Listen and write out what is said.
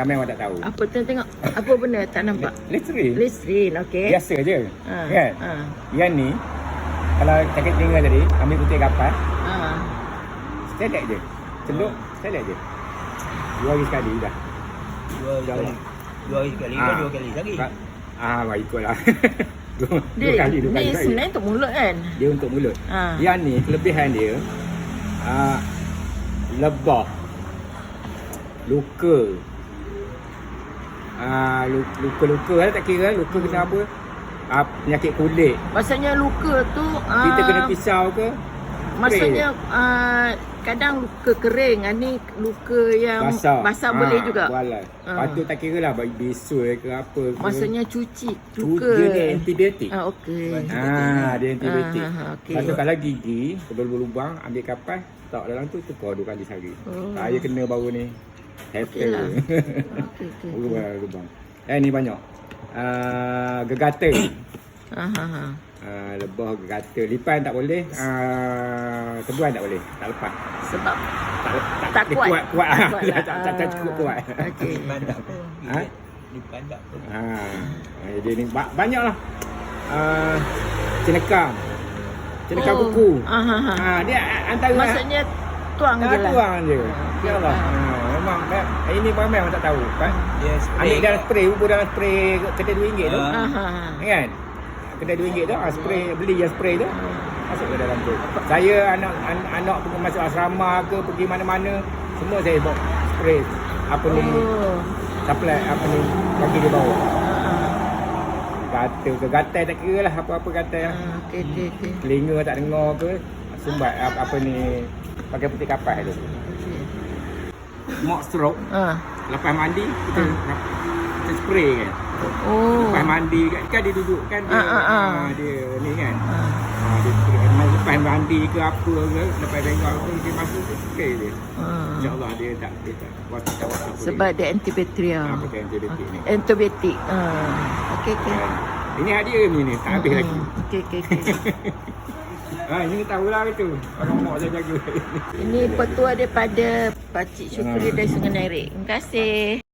Ramai orang tak tahu. Apa tu tengok? Apa benda tak nampak? Listerine. Listerin, okey. Biasa je. Ha. Kan? Ha. Yang ni, kalau cakap dengar tadi, ambil putih kapal, Ha. selek je. Celup, selek je. Dua hari sekali dah. Dua hari sekali. Dua hari sekali Ah. dua kali lagi. Ah, baik ikutlah. dua, dua Dia, kali, dua kali. ni sekali. sebenarnya untuk mulut kan? Dia untuk mulut. Ha. Yang ni, kelebihan dia, uh, lebah, luka, uh, luka-luka lah tak kira, luka Hmm. kena apa, uh, penyakit kulit, Maksudnya luka tu ah, kita kena pisau ke, Maksudnya uh, kadang luka kering, ah, ni luka yang basah. basah Ah, boleh juga. Boleh. Ah. Patut tak kira lah bagi bisul ke apa ke. Maksudnya cuci, luka. dia ni antibiotik. Ah okey. Ah, dia antibiotik. Ah, ah, okey. Lepas kalau gigi, berlubang-lubang, ambil kapas, tak dalam tu, tukar dua kali sehari. Oh. Saya kena baru ni. Happy. Lah. Okey okey. Berubah lubang. Eh ni banyak. Uh, gegata. Ha ha ha. Uh, lebah gegata. Lipan tak boleh. Uh, tebuan tak boleh. Tak lepas. Sebab Tak, tak, Tak dia kuat. kuat. kuat. Tak kuat tak, lah. tak, tak, tak cukup kuat. okey. Pandak pun. Ha? Di pandak pun. Ha, dia ni ba- banyak lah. Uh, cenekam. Cenekam Oh. buku. Ah, ha, ha. Ha, dia a- antara Maksudnya tuang Ah, je lah. tuang je. Ya Allah. Ha, memang me- ini ramai orang tak tahu kan. Spray. Ambil dalam spray, ubur dalam spray kedai RM2 tu. Ah. Ha ha ha. Kan? Kedai RM2 tu, ah, spray, beli yang spray tu. Masuk ke dalam tu. Saya anak an, anak pergi masuk asrama ke, pergi mana-mana, semua saya bawa spray. Apa ni, Oh. supply, apa ni, bagi dia bawa. Ha ha. Gatal ke, gatal tak kira lah apa-apa gatal. Ha, Okey okey okey. Telinga tak dengar ke, sumbat apa, apa ni, pakai putih kapas tu. Okey. Mock stroke, Ha. lepas mandi, kita, kita spray kan. Oh. Lepas mandi kan, kan dia duduk kan dia, Ah, ah, ah. ah, dia ni kan. Ha. Ah, dia spray. Lepas mandi ke apa ke, lepas tengok apa, dia masuk dia spray dia. Ha. InsyaAllah dia tak, dia tak kuasa tak apa Sebab dia antibakteria. Apa dia antibiotik ni. Antibiotik. Ha. Okey okey. Kan. Ini hadiah ni ni, tak habis Hmm, lagi. Okey okey okey. Ha, ini tahulah itu. Orang mak saya jaga. Ini petua daripada Pakcik Syukri dari Sungai Nerik. Terima kasih.